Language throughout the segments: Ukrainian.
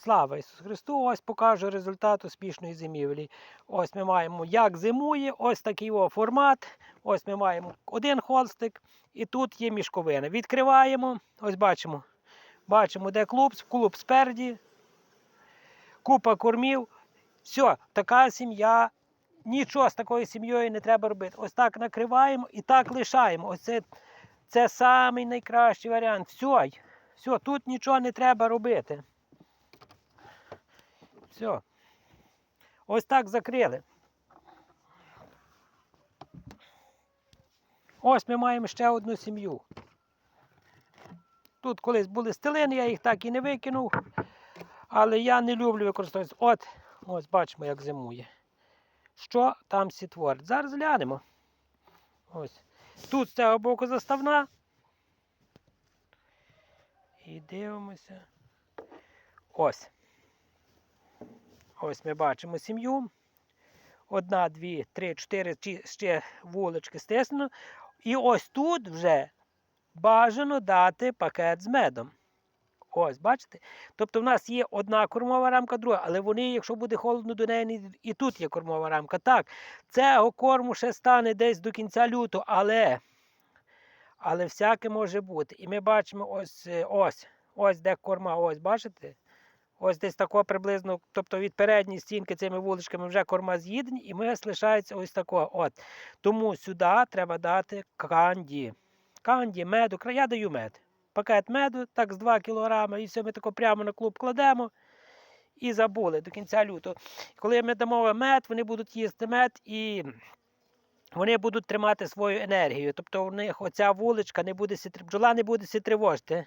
Слава Ісусу Христу! Ось покажу результат успішної зимівлі. Ось ми маємо, як зимує, ось такий його формат. Ось ми маємо один холстик, і тут є мішковина. Відкриваємо, ось бачимо. Бачимо, де клуб, клуб спереді, купа кормів. Все, така сім'я. Нічого з такою сім'єю не треба робити. Ось так накриваємо і так лишаємо. Ось це, це самий найкращий варіант. Все, все, тут нічого не треба робити. Все. Ось так закрили. Ось ми маємо ще одну сім'ю. Тут колись були стелини, я їх так і не викинув. Але я не люблю використовувати. От, ось бачимо, як зимує. Що там всі творить. Зараз глянемо. Ось. Тут з цього боку заставна. І дивимося. Ось. Ось ми бачимо сім'ю. Одна, дві, три, чотири ще вулички стиснено. І ось тут вже бажано дати пакет з медом. Ось, бачите? Тобто в нас є одна кормова рамка, друга, але вони, якщо буде холодно до неї, і тут є кормова рамка. Так, цього корму ще стане десь до кінця лютого, але, але всяке може бути. І ми бачимо ось, ось, ось де корма, ось, бачите? Ось десь тако приблизно, тобто від передньої стінки цими вуличками вже корма з'їдені, і ми лишається ось тако. От. Тому сюди треба дати канді. Канді, меду. Я даю мед. Пакет меду, так з 2 кг, і все ми тако прямо на клуб кладемо. І забули до кінця лютого. Коли ми дамо мед, вони будуть їсти мед і вони будуть тримати свою енергію. Тобто у них оця вуличка не буде сі, бджола не буде сі тривожити.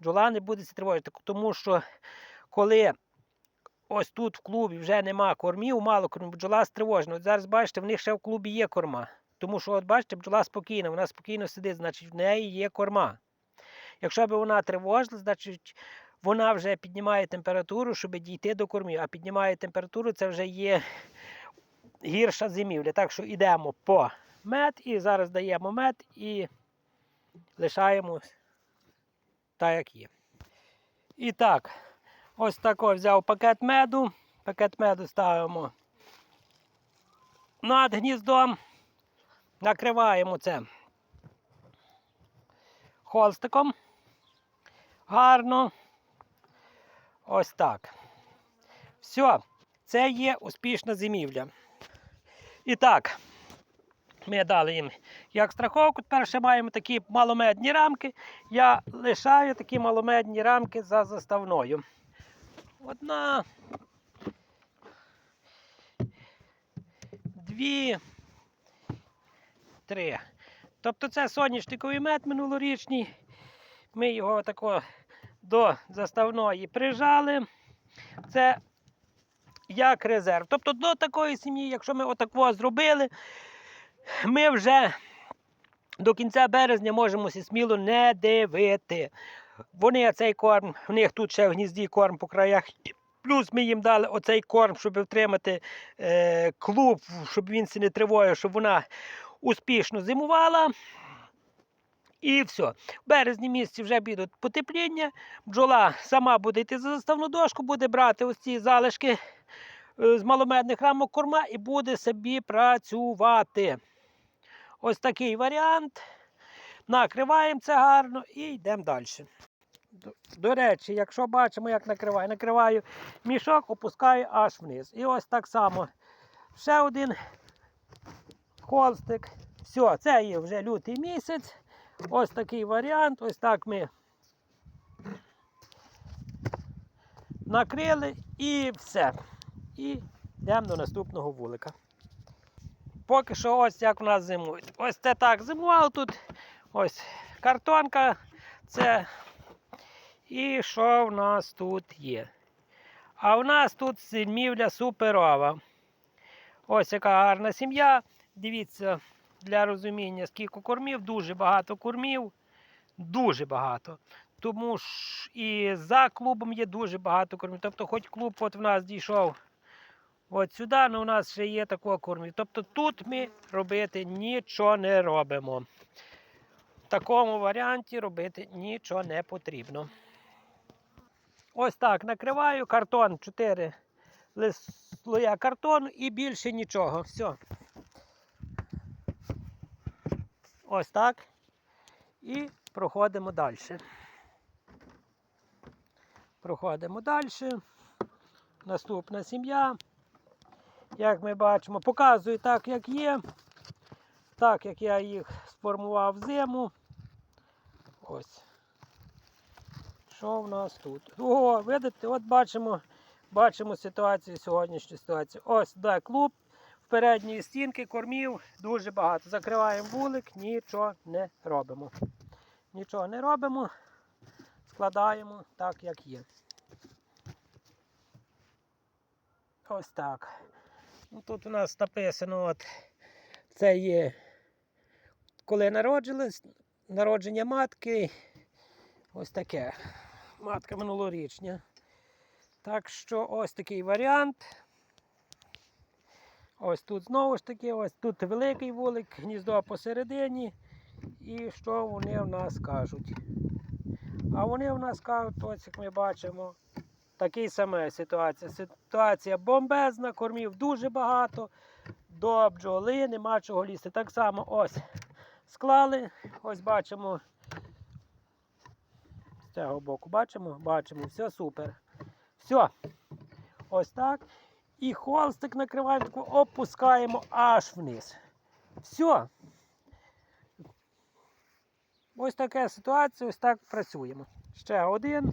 Бджола не буде сі тривожити, тому що коли ось тут в клубі вже нема кормів, мало кормів, бджола стривожена. От зараз бачите, в них ще в клубі є корма. Тому що, от бачите, бджола спокійна, вона спокійно сидить, значить в неї є корма. Якщо б вона тривожила, значить вона вже піднімає температуру, щоб дійти до кормів. А піднімає температуру, це вже є гірша зимівля. Так що йдемо по мед і зараз даємо мед і лишаємо так, як є. І так, ось тако взяв пакет меду. Пакет меду ставимо над гніздом. Накриваємо це холстиком. Гарно. Ось так. Все, це є успішна зимівля. І так, ми дали їм як страховку. Тепер ще маємо такі маломедні рамки. Я лишаю такі маломедні рамки за заставною. Одна. Дві. Три. Тобто це соняшниковий мед минулорічний. Ми його тако до заставної прижали. Це як резерв. Тобто до такої сім'ї, якщо ми отако зробили, ми вже до кінця березня можемо сміло не дивити. Вони цей корм, в них тут ще в гнізді корм по краях. Плюс ми їм дали оцей корм, щоб втримати е, клуб, щоб він не тривожив, щоб вона успішно зимувала. І все. В березні місяці вже підуть потепління. Бджола сама буде йти за заставну дошку, буде брати ось ці залишки е, з маломедних рамок корма і буде собі працювати. Ось такий варіант. Накриваємо це гарно і йдемо далі. До, речі, якщо бачимо, як накриваю, накриваю мішок, опускаю аж вниз. І ось так само. Ще один холстик. Все, це є вже лютий місяць. Ось такий варіант. Ось так ми накрили і все. І йдемо до наступного вулика. Поки що ось як у нас зимують. Ось це так зимувало тут. Ось картонка. Це. І що в нас тут є? А в нас тут зимівля суперова. Ось яка гарна сім'я. Дивіться, для розуміння, скільки кормів, дуже багато кормів. Дуже багато. Тому ж і за клубом є дуже багато кормів. Тобто, хоч клуб от в нас дійшов от сюди, але у нас ще є такого кормів. Тобто тут ми робити нічого не робимо. В такому варіанті робити нічого не потрібно. Ось так накриваю картон 4 слоя картону і більше нічого. Все. Ось так. І проходимо далі. Проходимо далі. Наступна сім'я. Як ми бачимо, показую так, як є. Так, як я їх сформував зиму. Ось. Що в нас тут? О, видите, от бачимо, бачимо ситуацію, сьогоднішню ситуацію. Ось, да, клуб в передньої стінки кормів дуже багато. Закриваємо вулик, нічого не робимо. Нічого не робимо, складаємо так, як є. Ось так. Ну, тут у нас написано, от це є коли народжились, народження матки. Ось таке. Матка минулорічня. Так що ось такий варіант. Ось тут знову ж таки, ось тут великий вулик, гніздо посередині. І що вони в нас кажуть? А вони в нас кажуть, ось як ми бачимо, такий саме ситуація. Ситуація бомбезна, кормів дуже багато, до бджоли, нема чого лізти. Так само ось склали, ось бачимо. Цього боку бачимо, бачимо, все супер. Все. Ось так. І холстик накриваємо, таку опускаємо аж вниз. Все. Ось така ситуація, ось так працюємо. Ще один.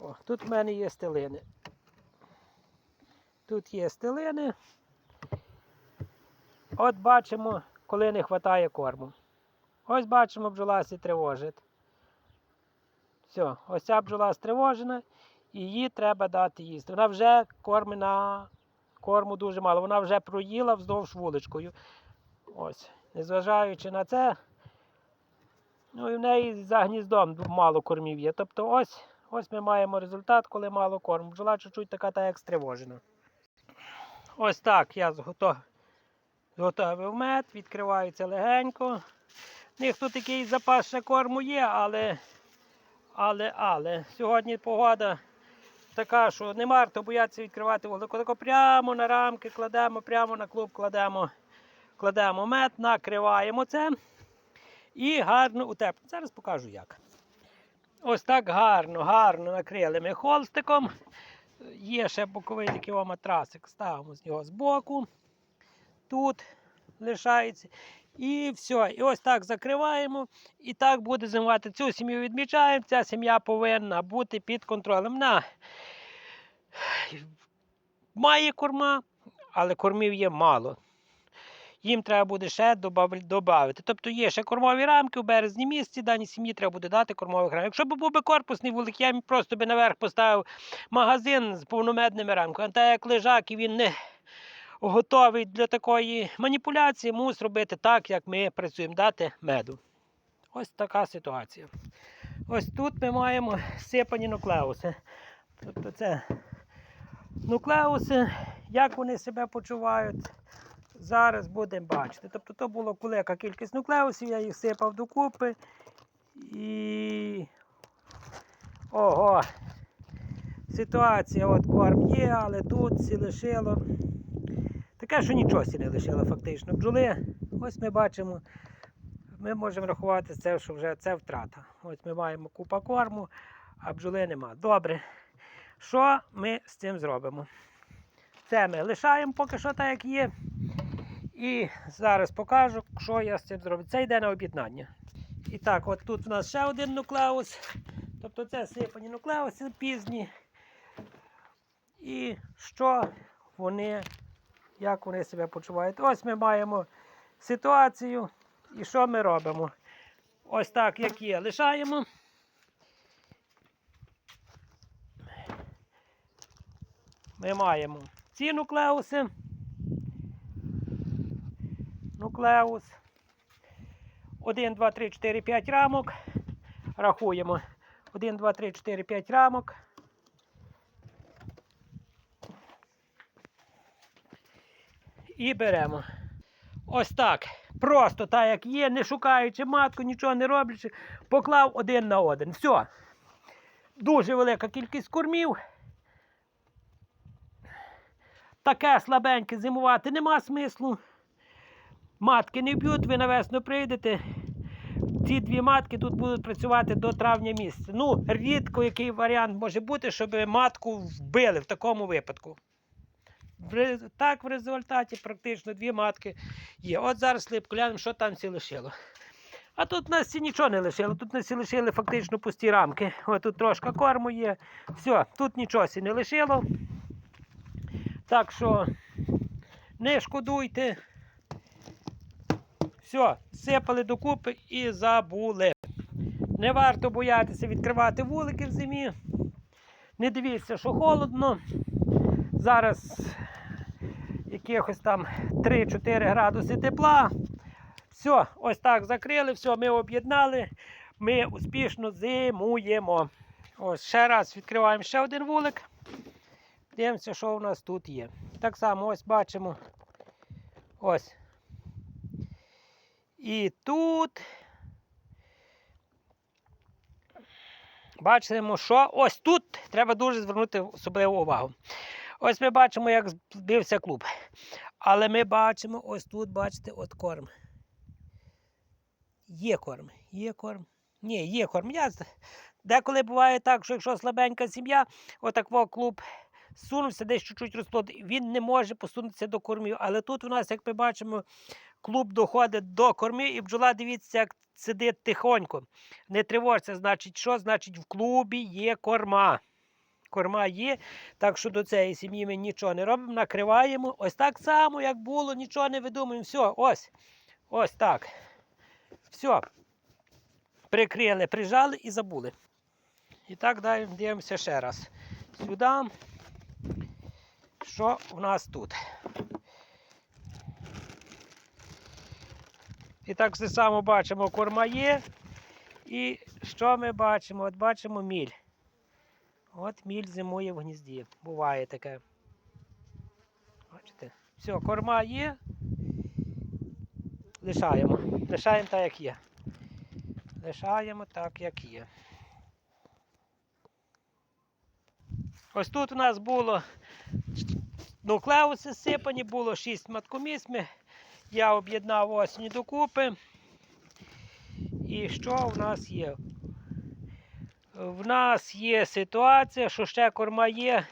О, тут в мене є стелини. Тут є стелини. От бачимо, коли не вистачає корму. Ось бачимо, бджола сі тривожить. Все, ось ця бджола стривожена, і їй треба дати їсти. Вона вже кормена, корму дуже мало. Вона вже проїла вздовж вуличкою. Ось. Незважаючи на це, ну і в неї за гніздом мало кормів є. Тобто ось ось ми маємо результат, коли мало корму. Бджола чуть-чуть така та як стривожена. Ось так я зготов... зготовив мед, відкривається легенько. В них тут такий запас ще корму є, але, але, але сьогодні погода така, що не варто боятися відкривати. Отако прямо на рамки кладемо, прямо на клуб кладемо, кладемо мед, накриваємо це і гарно утеплюємо. Зараз покажу як. Ось так гарно, гарно накрили ми холстиком. Є ще боковий такий матрасик, ставимо з нього збоку. Тут лишається. І все. І ось так закриваємо. І так буде зимувати. Цю сім'ю відмічаємо. Ця сім'я повинна бути під контролем. На має корма, але кормів є мало. Їм треба буде ще додати. Тобто є ще кормові рамки у березні місці, даній сім'ї треба буде дати кормових рамок. Якщо б був би корпусний вулик, я просто би наверх поставив магазин з повномедними рамками. А як лежак і він не готовий для такої маніпуляції, мус робити так, як ми працюємо, дати меду. Ось така ситуація. Ось тут ми маємо сипані нуклеуси. Тобто це нуклеуси, як вони себе почувають, зараз будемо бачити. Тобто то була велика кількість нуклеусів, я їх сипав докупи. І ого! Ситуація, от корм є, але тут всі лишило. Таке, що нічого не лишило фактично. Бджоли, ось ми бачимо, ми можемо рахувати це, що вже це втрата. Ось ми маємо купа корму, а бджоли нема. Добре. Що ми з цим зробимо? Це ми лишаємо поки що так, як є. І зараз покажу, що я з цим зроблю. Це йде на об'єднання. І так, от тут у нас ще один нуклеус. Тобто це сипані нуклеуси пізні. І що вони, як вони себе почувають? Ось ми маємо ситуацію. І що ми робимо? Ось так, як є, лишаємо. Ми маємо ці нуклеуси. Нуклеус. 1, 2, 3, 4, 5 рамок. Рахуємо. 1, 2, 3, 4, 5 рамок. І беремо. Ось так. Просто так, як є, не шукаючи матку, нічого не роблячи, поклав один на один. Все. Дуже велика кількість кормів. Таке слабеньке зимувати нема смислу. Матки не б'ють, ви навесно прийдете. Ці дві матки тут будуть працювати до травня місяця. Ну, рідко який варіант може бути, щоб матку вбили в такому випадку. Так, в результаті практично дві матки є. От зараз сліпку глянемо, що там всі лишило. А тут у нас нічого не лишило. Тут нас лишили фактично пусті рамки. Ось тут трошки корму є. Все, тут нічого сі не лишило. Так що не шкодуйте. Все, сипали докупи і забули. Не варто боятися відкривати вулики в зимі. Не дивіться, що холодно. Зараз якихось там 3-4 градуси тепла. Все, ось так закрили, все, ми об'єднали. Ми успішно зимуємо. Ось ще раз відкриваємо ще один вулик. Дивимося, що у нас тут є. Так само ось бачимо. Ось. І тут. Бачимо, що ось тут треба дуже звернути особливу увагу. Ось ми бачимо, як збився клуб. Але ми бачимо, ось тут, бачите, от корм. Є корм, є корм. Ні, є корм. Я... Деколи буває так, що якщо слабенька сім'я, отак клуб сунувся, десь чуть-чуть розплод, він не може посунутися до кормів. Але тут у нас, як ми бачимо, клуб доходить до кормів, і бджола, дивіться, як сидить тихонько. Не тривожся, значить, що? Значить, в клубі є корма. Корма є, так що до цієї сім'ї ми нічого не робимо, накриваємо. Ось так само, як було, нічого не видумуємо. Все, ось. Ось так. Все. Прикрили, прижали і забули. І так далі дивимося ще раз. Сюди. Що у нас тут? І так все само бачимо, корма є. І що ми бачимо? От бачимо міль. От міль зимує в гнізді. Буває таке. Бачите? Все, корма є. Лишаємо. Лишаємо так, як є. Лишаємо так, як є. Ось тут у нас було нуклеуси сипані, було 6 маткомісми. Я об'єднав осінь докупи. І що в нас є? В нас є ситуація, що ще корма є,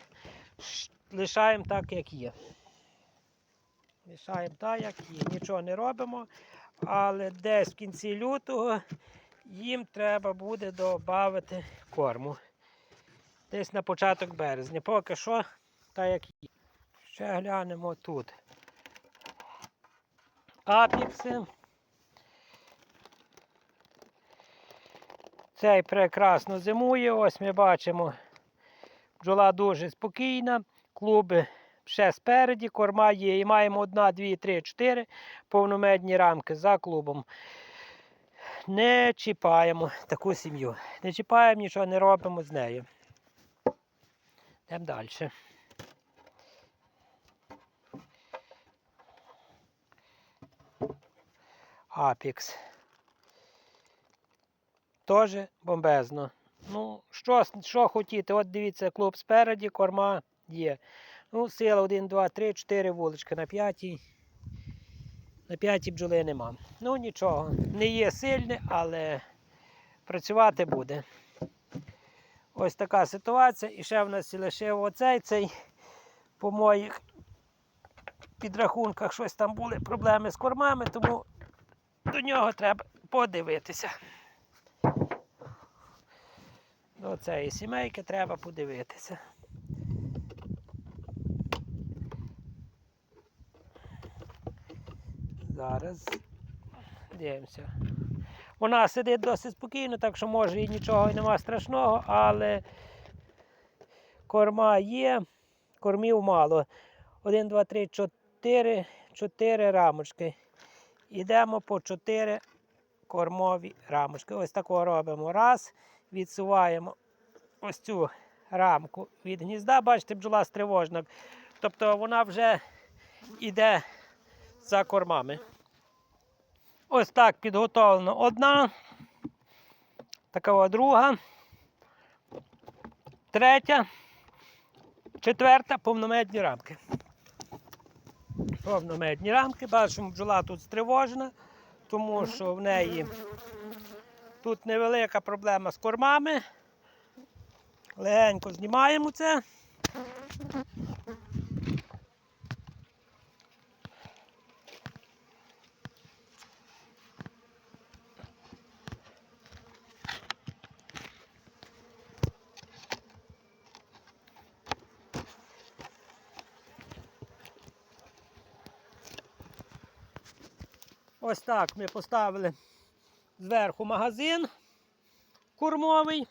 лишаємо так, як є. Лишаємо так, як є. Нічого не робимо, але десь в кінці лютого їм треба буде додати корму. Десь на початок березня. Поки що, так як є. Ще глянемо тут. Апікси. Цей прекрасно зимує. Ось ми бачимо, бджола дуже спокійна, клуби ще спереді, корма є. І маємо 1, 2, 3, 4 повномедні рамки за клубом. Не чіпаємо таку сім'ю. Не чіпаємо, нічого не робимо з нею. Йдемо далі. Апікс. Теж бомбезно. Ну, що, що хотіти? От дивіться, клуб спереді, корма є. Ну, сила 1, 2, 3, 4 вулички на п'ятій. На п'ятій бджоли нема. Ну нічого. Не є сильне, але працювати буде. Ось така ситуація. І ще в нас лишив оцей цей по моїх підрахунках щось там були проблеми з кормами, тому до нього треба подивитися. До цієї сімейки треба подивитися. Зараз дивимося. Вона сидить досить спокійно, так що може і нічого і нема страшного, але корма є, кормів мало. Один, два, три, чотири, чотири рамочки. Йдемо по чотири кормові рамочки. Ось такого робимо. Раз, відсуваємо ось цю рамку від гнізда. Бачите, бджола стривожна. Тобто вона вже йде за кормами. Ось так підготовлено одна, така друга, третя, четверта повномедні рамки. Повномедні рамки. Бачимо, бджола тут стривожена, тому що в неї тут невелика проблема з кормами. Легенько знімаємо це. Ось так ми поставили зверху магазин кормовий.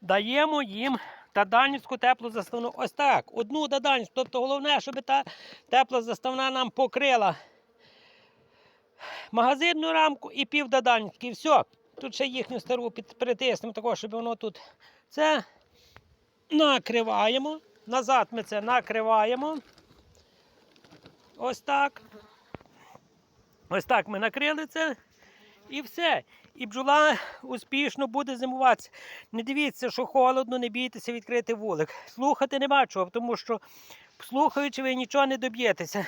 Даємо їм таданівську теплу заставну. Ось так. Одну таданівську. Тобто головне, щоб та тепла заставна нам покрила магазинну рамку і пів даданівські. Все. Тут ще їхню стару притиснемо, такого, щоб воно тут. Це накриваємо. Назад ми це накриваємо. Ось так. Ось так ми накрили це. І все. І бджола успішно буде зимуватися. Не дивіться, що холодно, не бійтеся відкрити вулик. Слухати нема чого, тому що слухаючи, ви нічого не доб'єтеся.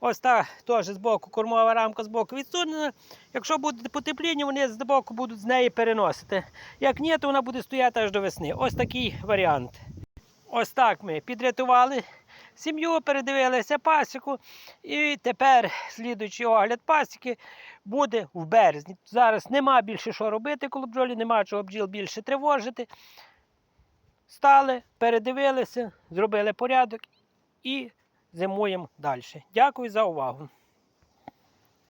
Ось так теж з боку кормова рамка з боку відсунена. Якщо буде потепління, вони з боку будуть з неї переносити. Як ні, то вона буде стояти аж до весни. Ось такий варіант. Ось так ми підрятували сім'ю, передивилися пасіку. І тепер слідуючий огляд пасіки буде в березні. Зараз нема більше що робити, коли бджолі, нема чого бджіл більше тривожити. Стали, передивилися, зробили порядок і зимуємо далі. Дякую за увагу.